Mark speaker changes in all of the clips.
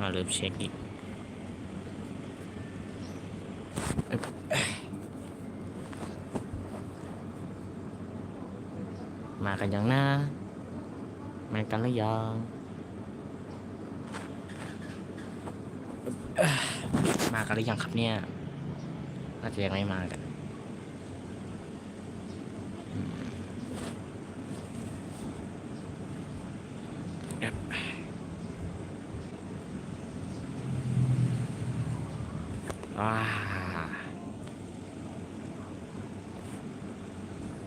Speaker 1: มาลืมเช็คอีกมากันยังนะมากันหรือยังมากันหรือยังครับเนี่ยน่าจะยังไม่มากันอืมเอ๊ะว้า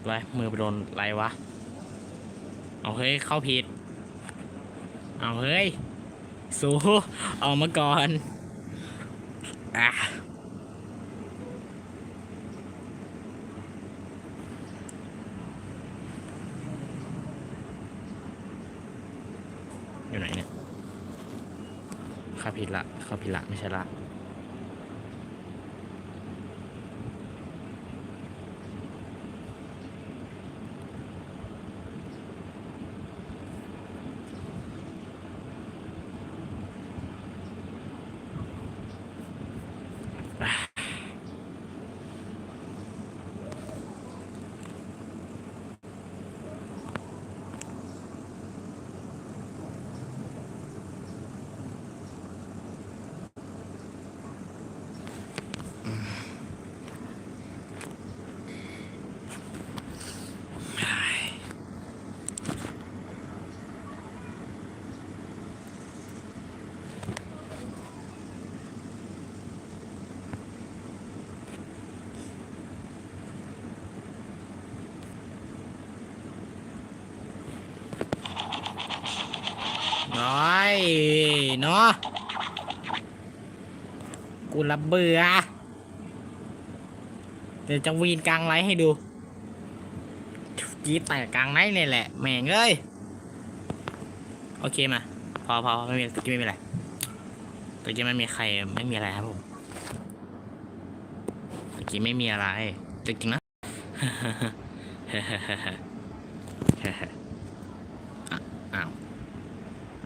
Speaker 1: ไรมือไปโดนอะไรวะ เอาเฮ้ย เข้าผิด เอาเฮ้ย สูออกมาก่อนอะอยู่ไหนเนี่ยเข้าผิดละเข้าผิดละ ไม่ใช่ละ น้อยเนาะกูระเบื่อเดี๋ยวจะวีนกลางไลท์ให้ดูกีแต่กลางไลท์เนี่ยแหละแม่งเอ้ยโอเคมาพอพอไม่มีตะกี้ไม่มีอะไรตะกี้ไม่มีใครไม่มีอะไรครับผมตะกี้ไม่มีอะไรจริงๆนะอะอ้าว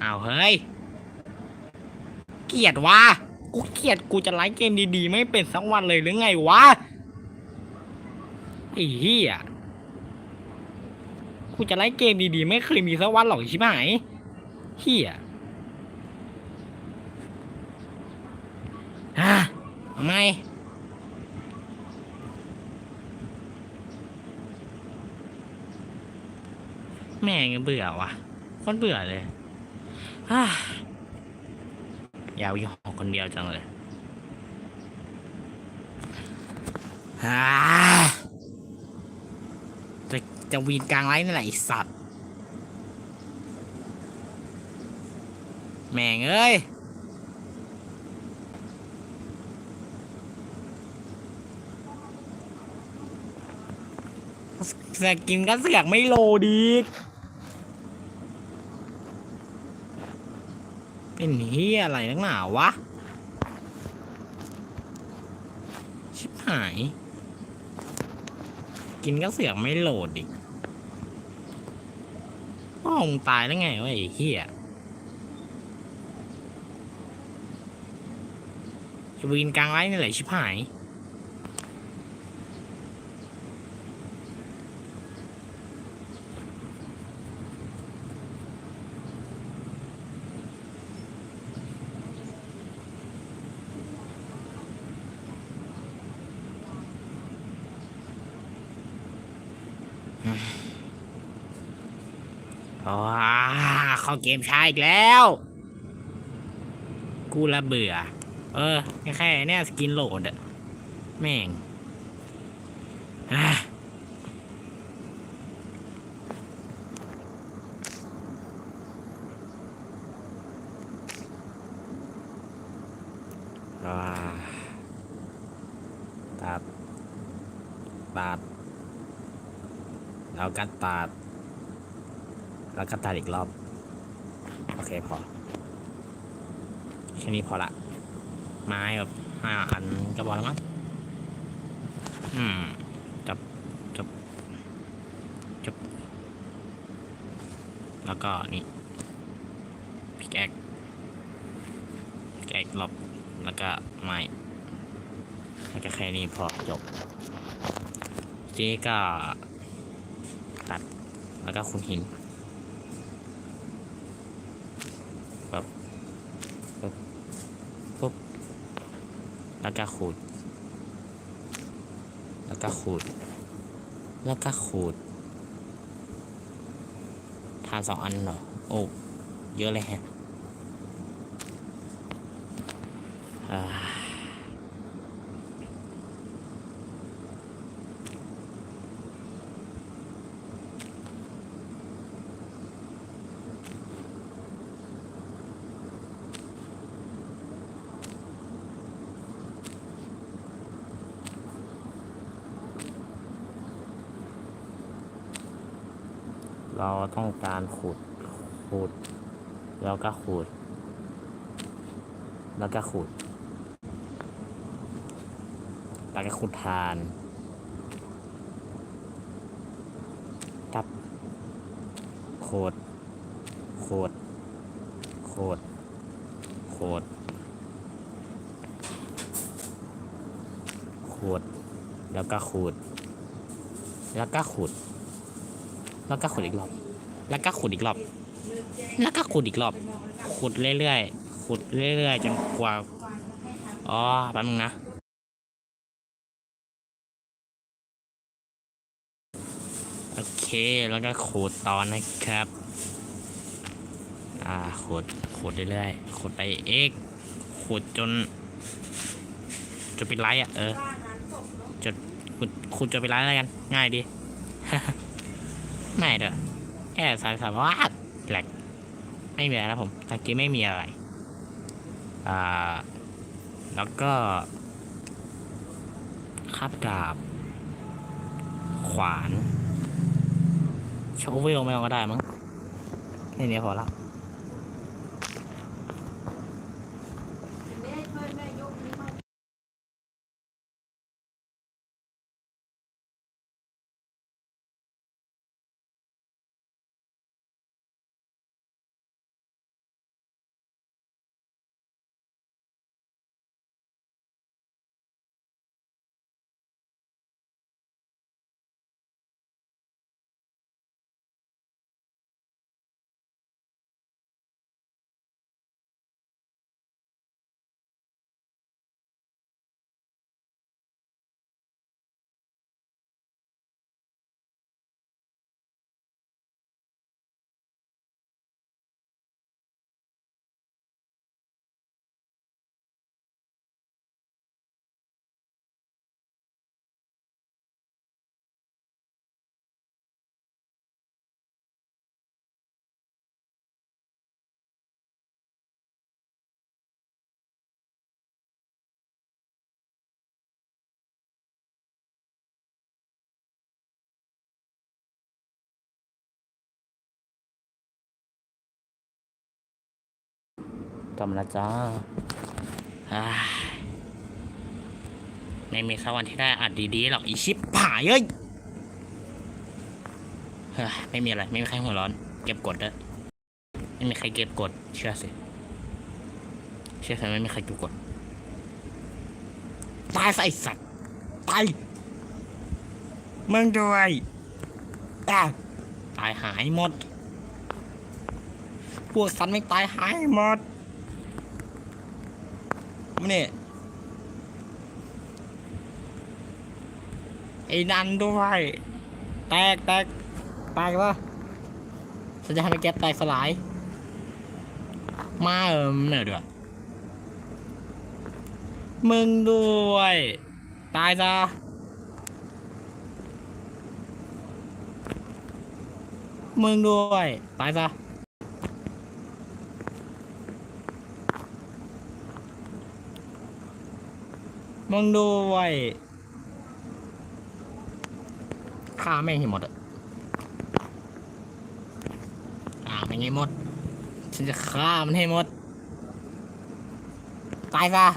Speaker 1: อ้าวเฮ้ย เกลียดวะกูเกลียดกูจะไลฟ์เกมดีๆ ไม่เป็นสักวันเลยหรือไงวะไอ้เหี้ยกูจะไลฟ์เกมดีๆ ไม่เคยมีสักวันหรอกใช่ไหมเหี้ยฮะทำไมแม่งเบื่อวะคนเบื่อเลย ฮ่ายาวยี่ห้อคนเดียวจังเลยฮ่าจะจะวีนกลางไลน์นี่แหละไอสัตว์ แม่งเอ้ยสกินก็เสือกไม่โลดี เป็นเฮียอะไรนักหนาวะ ชิบหาย กินก็เสือกไม่โหลดอีกพ่อมึงตายแล้วไงวะไอ้เฮียจะวินกลางไร้นี่แหละชิบหาย อ๋อเข้าเกมช้าอีกแล้ว กูละเบื่อ เออ แค่แค่เนี่ยสกินโหลดอะแม่งอะอ่าตัดตัดแล้วก็ตัด แล้วก็ตัดอีกรอบ โอเคพอ แค่นี้พอละ ไม้แบบห้าอันก็พอแล้วมั้งอืมจับจับจับ แล้วก็นี่พิกแอคแจกรอบ แล้วก็ไม้แล้วก็แค่นี้พอจบทีนี้ก็ตัดแล้วก็ขุดหินปึ๊บปึ๊บปุ๊บ แล้วก็ขูด แล้วก็ขูด แล้วก็ขูดทานสองอันเหรอ โอ้ เยอะเลยแฮะอ่าต้องการขูด ขูด แล้วก็ ขูด แล้วก็ขูดแล้วก็ขูดทานตับโคดโคดโคดโคดขูดแล้วก็ขูด แล้วก็ขูด แล้วก็ขูดอีกรอบ แล้วก็ขูดอีกรอบ แล้วก็ขุดอีกรอบ ขุดเรื่อยๆ ขุดเรื่อยๆ จนกว่า อ๋อ แป๊บนึงนะ โอเค แล้วก็ขูดตอนนะครับ อ่า ขุด ขุดเรื่อยๆ ขุดไปเอ็กขุดจน จนเป็นไรอะ เออจนขุด ขุดจนเป็นไรแล้วกัน ง่ายดี ไม่เด้อแค่สายสามวาด ไม่มีอะไรนะผมตะกี้ไม่มีอะไร อ่า แล้วก็คาบดาบ ขวานโชว์วิลไม่ต้องก็ได้มั้งแค่นี้พอละ กำลังจ้าอ่าไม่มีสักวันที่ได้อัดดีๆหรอกอีชิปผายเอ้ยเฮ้ยไม่มีอะไร ไม่มีใครหัวร้อน เก็บกดด้วยไม่มีใครเก็บกด เชื่อสิ เชื่อสิไม่มีใครเก็บกด ตายซะไอสัตว์ตายมึงด้วยอะตายหายหมด พวกสันไม่ตายหายหมด มนี่ไอ้นันด้วย แตกแตกแตกปะฉันจะทำให้แกแตกสลาย มาเออเหนื่อยด้วยมึงด้วย ตายซะมึงด้วย ตายซะ มึงด้วยฆ่าแม่งให้หมดอะฆ่าแม่งให้หมด ฉันจะฆ่ามันให้หมด ตายซะ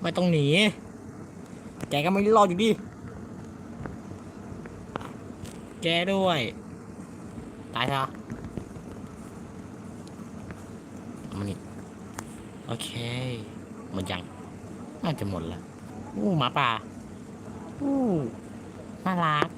Speaker 1: ไม่ต้องหนี แกก็ไม่รอดอยู่ดิ แกด้วย ตายซะ มันนี่โอเค หมดยังน่าจะหมดแล้วอู้หมาป่าอู้น่ารัก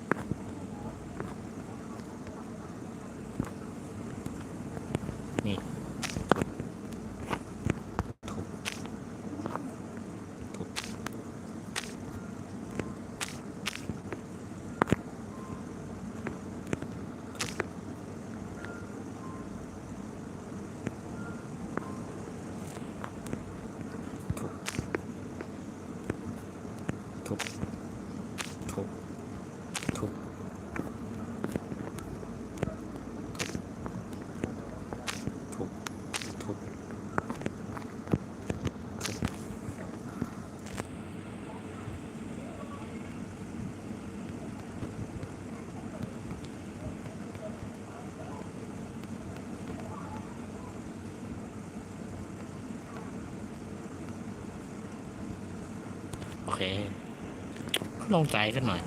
Speaker 1: ลงใจกันหน่อย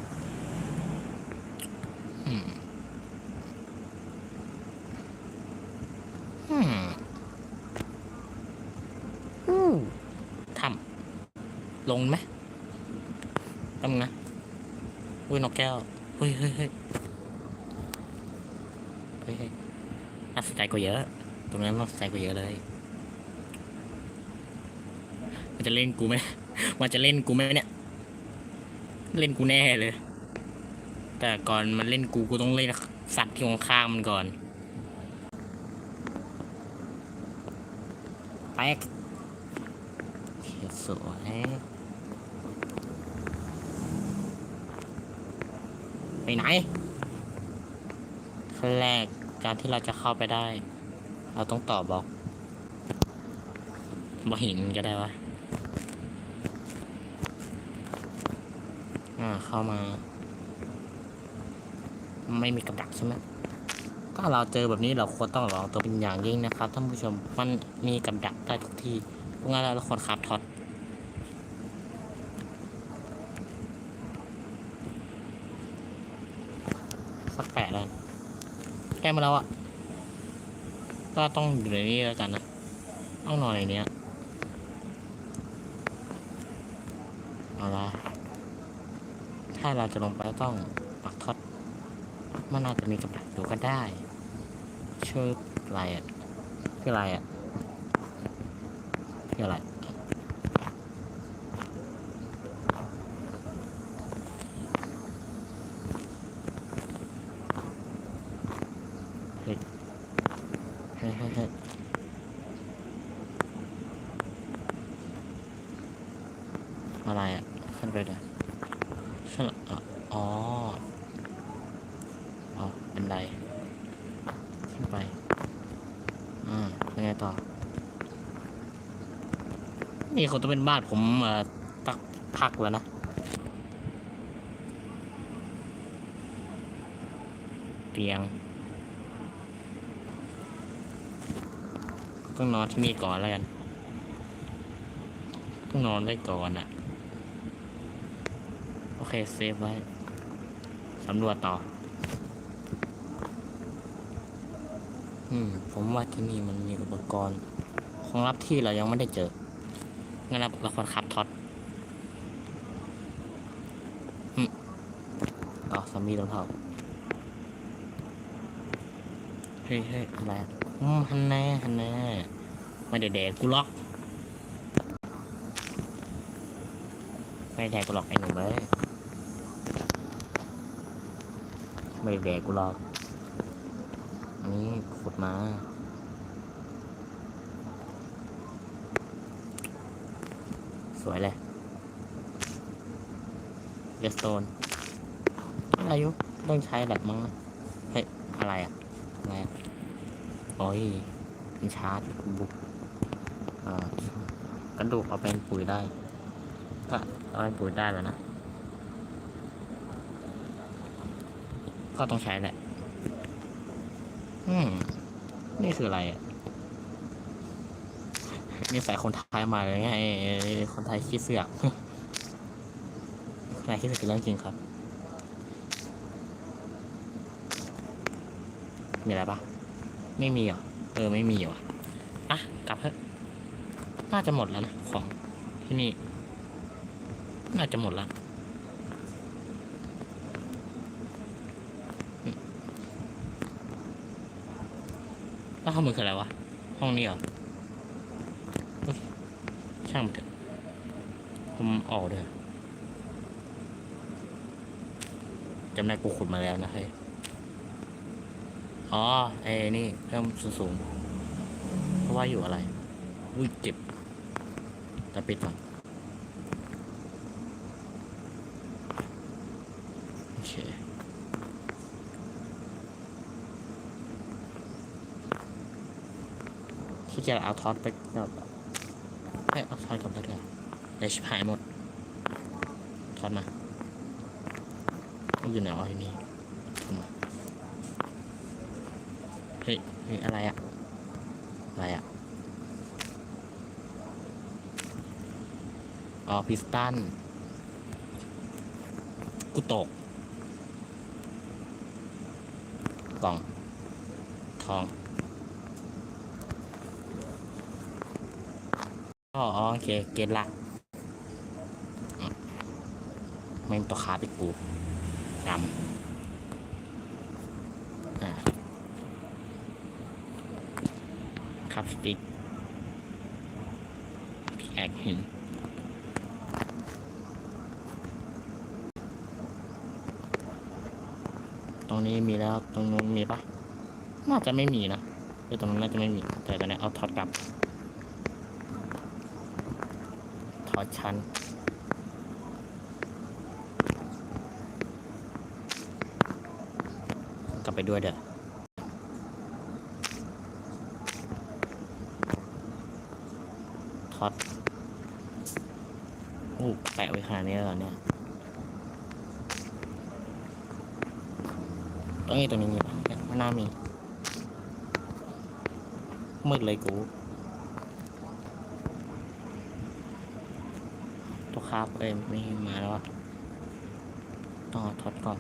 Speaker 1: อืมอืมทำลงไหมทำไงอุ้ยนกแก้วเฮ้ยเฮ้ยเฮ้ยเฮ้ยเฮ้ยน่าสนใจกว่าเยอะ ตรงนั้นน่าสนใจกว่าเยอะเลย มันจะเล่นกูไหมมันจะเล่นกูไหมเนี่ย เล่นกูแน่เลย แต่ก่อนมันเล่นกูกูต้องเล่นสัตว์ที่ข้างๆมันก่อนแป๊กสวยไปไหนขั้นแรกการที่เราจะเข้าไปได้ เราต้องต่อบล็อกบล็อกหินก็ได้วะ อ่าเข้ามา ไม่มีกับดักใช่ไหมก็เราเจอแบบนี้เราควรต้องระวังตัวเป็นอย่างยิ่งนะครับท่านผู้ชมมันมีกับดักได้ทุกที่เพราะงั้นเราควรคราบท็อตสักแปดแล้วแก้มาแล้วอะก็ต้องอยู่ในนี้แล้วกันนะต้องนอนในเนี้ยเอาละ ถ้าเราจะลงไปต้องปักท็อตมันอาจจะมีกับดักอยู่ก็ได้ชื่ออะไรอะคืออะไรอะคืออะไรเฮ้ยเฮ้ยเฮ้ยเฮ้ยอะไรอะขึ้นไปเลย ขึ้นอะอ๋อ อ๋อเป็นไร ขึ้นไป อ่ายังไงต่อ นี่คงต้องเป็นบ้านผมตักพักแล้วนะเตียงต้องนอนที่นี่ก่อนแล้วกันต้องนอนไว้ก่อนอะโอเคเซฟไว้สำรวจต่อ อืม ผมว่าที่นี่มันมีอุปกรณ์ ของลับที่เรายังไม่ได้เจอ งั้นเราเราควรขับท็อตอืมอ๋อสามีรองเท้าเฮ้ยเฮ้ยอะไรอะอืมฮันแน่ฮันแน่ไม่ได้แดกกูล็อก ไม่ได้แดกกูหรอกไอ้หนุ่มเอ้ยไม่ได้แดกกูหรอก อันนี้ขุดมา ส วยเลยเดสโตนอะไรยุต้องใช้แบบมั้งเฮ้ย อะไรอะอะไรอะโอ้ยเป็นชาร์จบุกกระดูกเอาเป็นปุ๋ยได้ก็เอาเป็นปุ๋ยได้แล้วนะ ก็ต้องใช้แหละ อืม นี่คืออะไรอะ นี่ใส่คนไทยมาเลยไงคนไทยคิดเสือกนไทยคิดเสือกเป็นเรื่องจริงครับ มีอะไรปะไม่มีเหรอเออไม่มีเหรอ
Speaker 2: อะกลับเถอะน่าจะหมดแล้วนะของที่นี่ น่าจะหมดแล้วแล้วห้องมือคืออะไรวะ ห้องนี้เหรอ ช่างมันเถอะผมออกเลยจำได้กูขุดมาแล้วนะเฮ้ยอ๋อไอ้นี่เริ่มสูงๆเพราะว่าอยู่อะไรอุ้ยเจ็บแต่ปิดก่อนโอเคที่จะเอาท็อตไปกับ เอาทอตกลับไปด้วยเดี๋ยวชิบหายหมดทอตมาอยู่ไหนอ๋ออยู่นี่เอามาเฮ้ยเฮ้ยอะไรอะอะไรอะอ๋อพิสตันกูตก กล่อง ทอง อ๋อโอเค เก็ตละไม่ตัวขาไปกูดำครับสติ๊กพิกแอคหินตรงนี้มีแล้ว ตรงนู้นมีปะน่าจะไม่มีนะเออตรงนู้นน่าจะไม่มี แต่ตอนนี้เอาท็อตกลับ ทอชั้นกลับไปด้วยเด้อท็อตโอ้แปะไว้ขนาดนี้แล้วเหรอเนี่ยตรงนี้ตรงนี้มีปะเนี่ไม่น่ามีมืดเลยกู ตัว ครับ เอ้ยไม่มาแล้วต้องเอาท็อตก่อน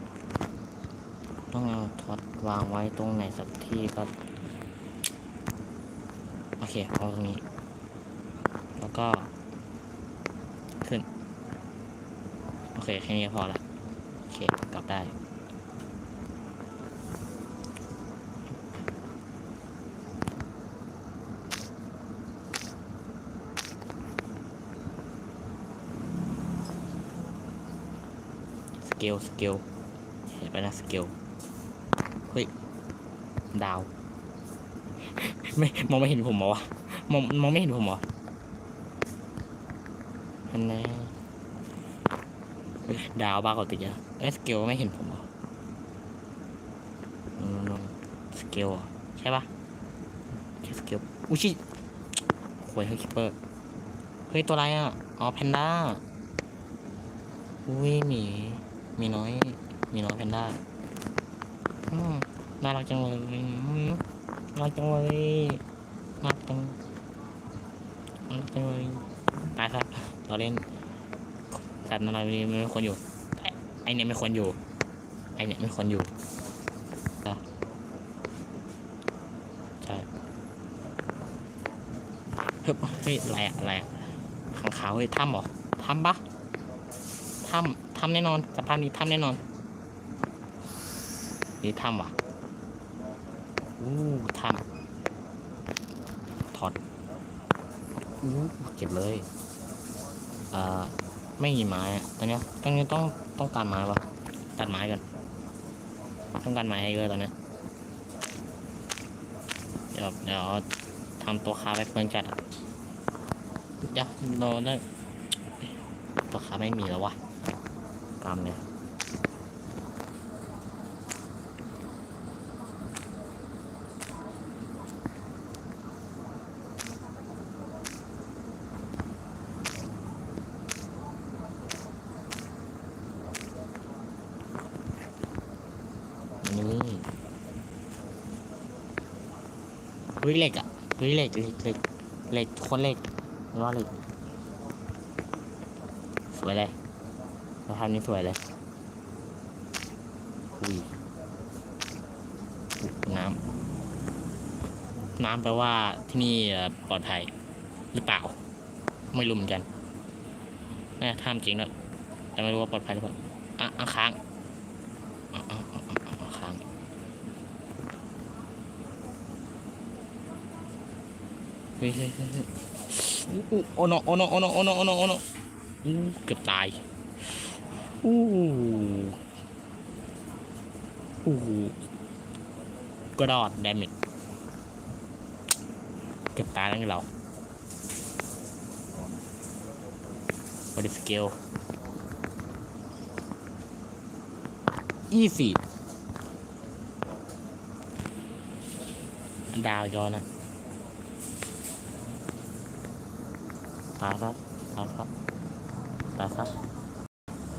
Speaker 2: ต้องเอาท็อตวางไว้ตรงไหนสักที่ก็โอเคเอาตรงนี้ แล้วก็ ขึ้น โอเค แค่นี้พอละ โอเค กลับได้ ส เกลสเกลเห็นไปนะสเกลเฮ้ย ดาว ไม่มองไม่เห็นผมเหรอวะมองมองไม่เห็นผมเหรออันนี้ดาวบ้ากว่าติดเยอะเอ้ยสเกลไม่เห็นผมเหรอสเกลใช่ปะสเกลอุ้ยชิโวยเฮ้ยคิปเปอร์ เฮ้ย ตัวอะไรอะ อ๋อแพนด้า อุ้ยหมี มีน้อย มีน้อยแพนด้าน่ารักจังเลยน่ารักจังเลยน่ารักจังน่ารักจังเลยตายครับเราเล่นสัตว์อะไรนี้ไม่ควรอยู่ ไอเนี่ยไม่ควรอยู่ ไอเนี่ยไม่ควรอยู่ใช่เฮ้ยอะไรอะอะไรอะขังขาวเฮ้ยถ้ำเหรอถ้ำปะถ้ำ ถ้ำแน่นอนสภาพนี้ถ้ำแน่นอนนี่ถ้ำวะอู้ถ้ำถอดอู้เก็บเลยอ่าไม่มีไม้อะตอนเนี้ยตอนนี้ต้องต้องการไม้วะตัดไม้กันต้องการไม้ให้เยอะตอนเนี้ยเดี๋ยวเดี๋ยวทำตัวคาไปเพิ่งจัดอะเดี๋ยวเราได้ตัวคาไม่มีแล้ววะ กำเลยนี่วิเหล็กอะวิเล็กเหล็กเหล็กเหล็กคนเหล็กไม่ว่าเหล็กสวยเลย สภาพนี้สวยเลยอุยอุ๊ยน้ำ น้ำแปลว่าที่นี่เอ่อปลอดภัยหรือเปล่า ไม่รู้เหมือนกันน่าท่ามจริงแล้วแต่ไม่รู้ว่าปลอดภัยหรือเปล่าอะอะค้างอะอะอะอะอะค้างเฮ้ยเฮ้ยเฮ้ยเฮ้ยอู้อู้โอ้โนโอ้โนโอ้โนโอ้โนโอ้โนโอ้โนอู้เกือบตาย อู้อู้ก็รอด damn it เกือบตาแล้วไงเรา What is skill easy ดาวย้อนนะตาซับตาซับตาซับ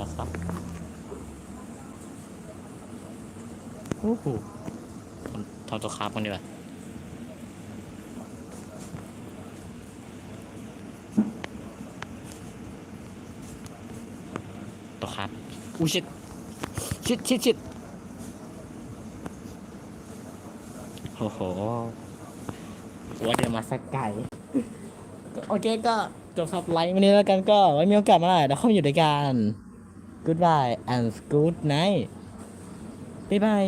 Speaker 2: ตาซับโอ้โหทำตัวคาร์บกันดีกว่าต่อครับอุ้ยชิดชิดชิดชิดโอ้โหว่าเดี๋ยวมาสักไก่โอเคก็จบสับไลฟ์วันนี้แล้วกันก็ไว้มีโอกาสมาได้เดี๋ยวเข้ามาอยู่ด้วยกัน goodbye and good night บ๊ายบาย